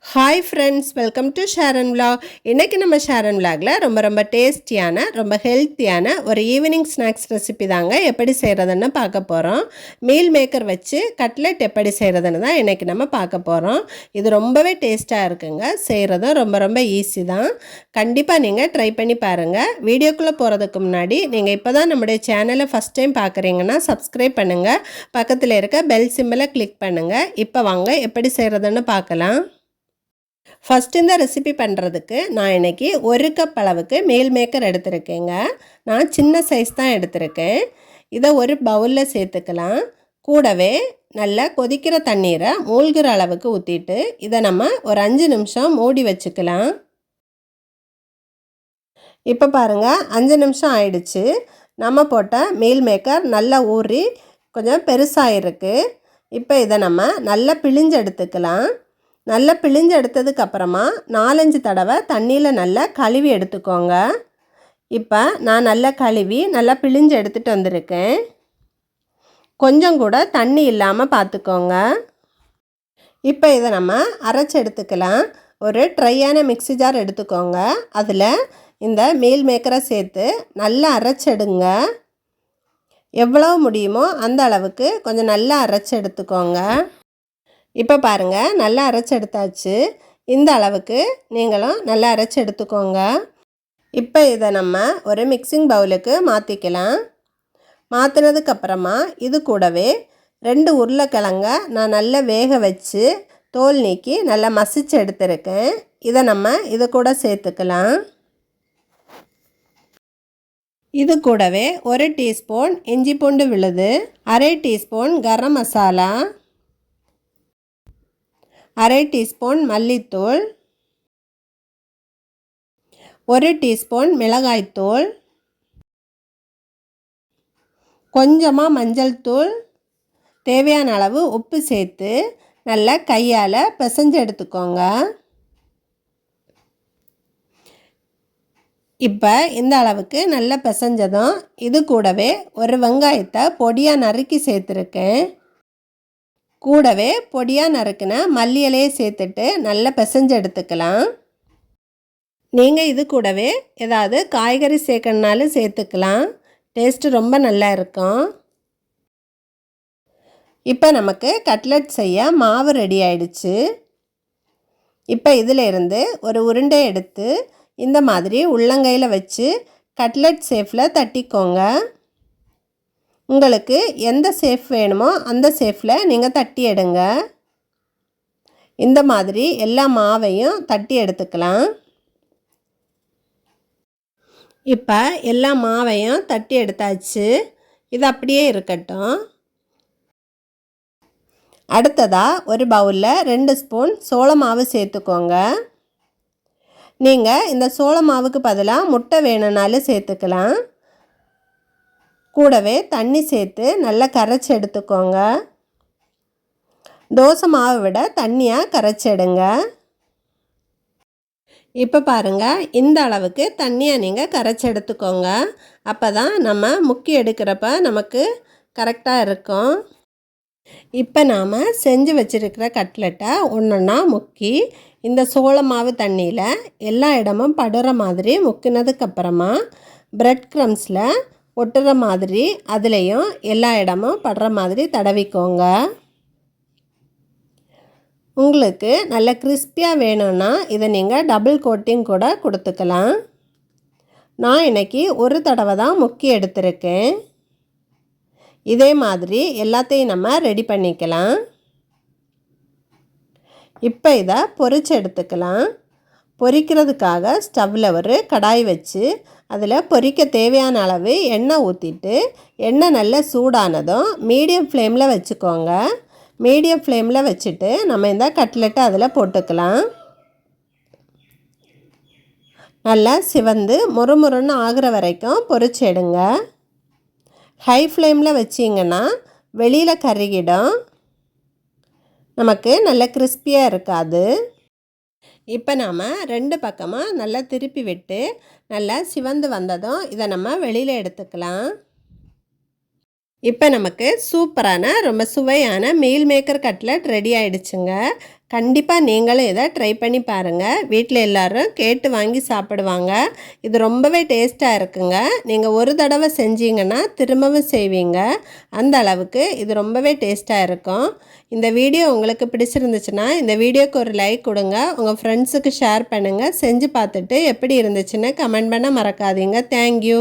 Hi friends welcome to Sharon vlog இன்றைக்கி நம்ம ஷேரன் விலாகில் ரொம்ப ரொம்ப டேஸ்டியான ரொம்ப ஹெல்த்தியான ஒரு ஈவினிங் ஸ்நாக்ஸ் ரெசிபி தாங்க எப்படி செய்கிறதுன்னு பார்க்க போகிறோம் மீல் மேக்கர் வச்சு கட்லெட் எப்படி செய்கிறதுன்னு தான் இன்றைக்கி நம்ம பார்க்க போகிறோம் இது ரொம்பவே டேஸ்ட்டாக இருக்குங்க. செய்கிறதும் ரொம்ப ரொம்ப ஈஸி தான். கண்டிப்பாக நீங்கள் ட்ரை பண்ணி பாருங்கள் வீடியோக்குள்ளே போகிறதுக்கு முன்னாடி நீங்கள் இப்போ தான் நம்முடைய சேனலை ஃபஸ்ட் டைம் பார்க்குறீங்கன்னா சப்ஸ்கிரைப் பண்ணுங்கள் பக்கத்தில் இருக்க பெல் சிம்பிளை கிளிக் பண்ணுங்கள் இப்போ வாங்க எப்படி செய்கிறதுன்னு பார்க்கலாம். ஃபஸ்ட் இந்த ரெசிபி பண்ணுறதுக்கு நான் இன்றைக்கி ஒரு கப் அளவுக்கு மீல் மேக்கர் எடுத்திருக்கேங்க. நான் சின்ன சைஸ் தான் எடுத்திருக்கேன். இதை ஒரு பவுலில் சேர்த்துக்கலாம். கூடவே நல்லா கொதிக்கிற தண்ணீரை மூழ்கிற அளவுக்கு ஊற்றிட்டு இதை நம்ம ஒரு அஞ்சு நிமிஷம் மூடி வச்சுக்கலாம். இப்போ பாருங்கள் அஞ்சு நிமிஷம் ஆயிடுச்சு. நம்ம போட்ட மீல் மேக்கர் நல்லா ஊறி கொஞ்சம் பெருசாக இருக்குது இப்போ இதை நம்ம நல்லா பிழிஞ்சு எடுத்துக்கலாம். நல்லா பிழிஞ்சு எடுத்ததுக்கு அப்புறமா நாலஞ்சு தடவை தண்ணியில் நல்லா கழுவி எடுத்துக்கோங்க. இப்போ நான் நல்லா கழுவி நல்லா பிழிஞ்சு எடுத்துகிட்டு வந்திருக்கேன். கொஞ்சம் கூட தண்ணி இல்லாமல் பார்த்துக்கோங்க இப்போ இதை நம்ம அரைச்சி எடுத்துக்கலாம். ஒரு ட்ரையான மிக்ஸி ஜார் எடுத்துக்கோங்க. அதில் இந்த மீல் மேக்கரை சேர்த்து நல்லா அரைச்செடுங்க எவ்வளோ முடியுமோ அந்த அளவுக்கு கொஞ்சம் நல்லா அரைச்சி எடுத்துக்கோங்க. இப்போ பாருங்கள் நல்லா அரைச்சி எடுத்தாச்சு. இந்த அளவுக்கு நீங்களும் நல்லா அரைச்சி எடுத்துக்கோங்க. இப்போ இதை நம்ம ஒரு மிக்சிங் பவுலுக்கு மாற்றிக்கலாம் மாற்றினதுக்கப்புறமா இது கூடவே ரெண்டு உருளைக்கிழங்க நான் நல்லா வேக வச்சு தோல் நீக்கி நல்லா மசிச்சு எடுத்திருக்கேன். இதை நம்ம இது கூட சேர்த்துக்கலாம். இது கூடவே ஒரு டீஸ்பூன் இஞ்சி பூண்டு விழுது அரை டீஸ்பூன் கரம் மசாலா. அரை டீஸ்பூன் மல்லித்தூள் ஒரு டீஸ்பூன் மிளகாய்த்தூள் கொஞ்சமாக மஞ்சள் தூள் தேவையான அளவு உப்பு சேர்த்து நல்லா கையால் பிசைஞ்சு எடுத்துக்கோங்க. இப்போ இந்த அளவுக்கு நல்லா பிசைஞ்சதும் இது கூடவே ஒரு வெங்காயத்தை பொடியாக நறுக்கி சேர்த்துருக்கேன். கூடவே பொடியாக நறுக்கின மல்லி இலையை சேர்த்துட்டு நல்லா பிசைஞ்சு எடுத்துக்கலாம். நீங்கள் இது கூடவே ஏதாவது காய்கறி சேர்க்கணுனாலும் சேர்த்துக்கலாம். டேஸ்ட்டு ரொம்ப நல்லா இருக்கும். இப்போ நமக்கு கட்லெட் செய்ய மாவு ரெடி ஆயிடுச்சு. இப்போ இதில் இருந்து ஒரு உருண்டை எடுத்து இந்த மாதிரி உள்ளங்கையில் வச்சு கட்லெட் சேஃபில் தட்டிக்கோங்க. உங்களுக்கு எந்த சேஃப் வேணுமோ அந்த சேஃபில் நீங்கள் தட்டி எடுங்க. இந்த மாதிரி எல்லா மாவையும் தட்டி எடுத்துக்கலாம். இப்போ எல்லா மாவையும் தட்டி எடுத்தாச்சு. இது அப்படியே இருக்கட்டும். அடுத்ததாக ஒரு பவுலில் ரெண்டு ஸ்பூன் சோள மாவு சேர்த்துக்கோங்க. நீங்கள் இந்த சோள மாவுக்கு பதிலாக முட்டை வேணும்னாலும் சேர்த்துக்கலாம். கூடவே தண்ணி சேர்த்து நல்லா கரைச்சி எடுத்துக்கோங்க. தோசை மாவை விட தண்ணியாக கரைச்சி எடுங்க. இப்போ பாருங்கள் இந்த அளவுக்கு தண்ணியாக நீங்கள் கரைச்சி எடுத்துக்கோங்க. அப்போ தான் நம்ம முக்கி எடுக்கிறப்ப நமக்கு கரெக்டாக இருக்கும். இப்போ நாம் செஞ்சு வச்சுருக்கிற கட்லெட்டை ஒன்றுன்னா முக்கி இந்த சோள மாவு தண்ணியில் எல்லா இடமும் படுற மாதிரி முக்கினதுக்கப்புறமா ப்ரெட் க்ரம்ஸில் ஒட்டுற மாதிரி அதுலேயும் எல்லா இடமும் படுற மாதிரி தடவிக்கோங்க. உங்களுக்கு நல்ல கிறிஸ்பியாக வேணும்னா இதை நீங்கள் டபுள் கோட்டிங் கூட கொடுத்துக்கலாம். நான் இன்றைக்கி ஒரு தடவை தான் முக்கி எடுத்திருக்கேன். இதே மாதிரி எல்லாத்தையும் நம்ம ரெடி பண்ணிக்கலாம். இப்போ இதை பொறிச்சு எடுத்துக்கலாம். பொரிக்கிறதுக்காக ஸ்டவ்வில் ஒரு கடாய் வச்சு அதில் பொரிக்க தேவையான அளவு எண்ணெய் ஊற்றிட்டு எண்ணெய் நல்லா சூடானதும் மீடியம் ஃப்ளேமில் வச்சுக்கோங்க. மீடியம் ஃப்ளேமில் வச்சுட்டு நம்ம இந்த கட்லெட்டை அதில் போட்டுக்கலாம். நல்லா சிவந்து முறுமுறுன்னு ஆகிற வரைக்கும் பொரிச்சு எடுங்க. ஹை ஃப்ளேமில் வச்சிங்கன்னா வெளியில் கருகிடும். நமக்கு நல்ல கிறிஸ்பியாக இருக்காது. இப்போ நாம் ரெண்டு பக்கமாக நல்லா திருப்பி விட்டு நல்லா சிவந்து வந்ததும் இதை நம்ம வெளியில் எடுத்துக்கலாம். இப்போ நமக்கு சூப்பரான ரொம்ப சுவையான மீல் மேக்கர் கட்லட் ரெடி ஆயிடுச்சுங்க. கண்டிப்பாக நீங்களும் இதை ட்ரை பண்ணி பாருங்கள் வீட்டில் எல்லோரும் கேட்டு வாங்கி சாப்பிடுவாங்க. இது ரொம்பவே டேஸ்ட்டாக இருக்குங்க. நீங்கள் ஒரு தடவை செஞ்சீங்கன்னா திரும்பவும் செய்வீங்க. அந்த அளவுக்கு இது ரொம்பவே டேஸ்ட்டாக இருக்கும். இந்த வீடியோ உங்களுக்கு பிடிச்சிருந்துச்சுன்னா இந்த வீடியோக்கு ஒரு லைக் கொடுங்க. உங்கள் ஃப்ரெண்ட்ஸுக்கு ஷேர் பண்ணுங்கள் செஞ்சு பார்த்துட்டு எப்படி இருந்துச்சுன்னு கமெண்ட் பண்ண மறக்காதீங்க. தேங்க்யூ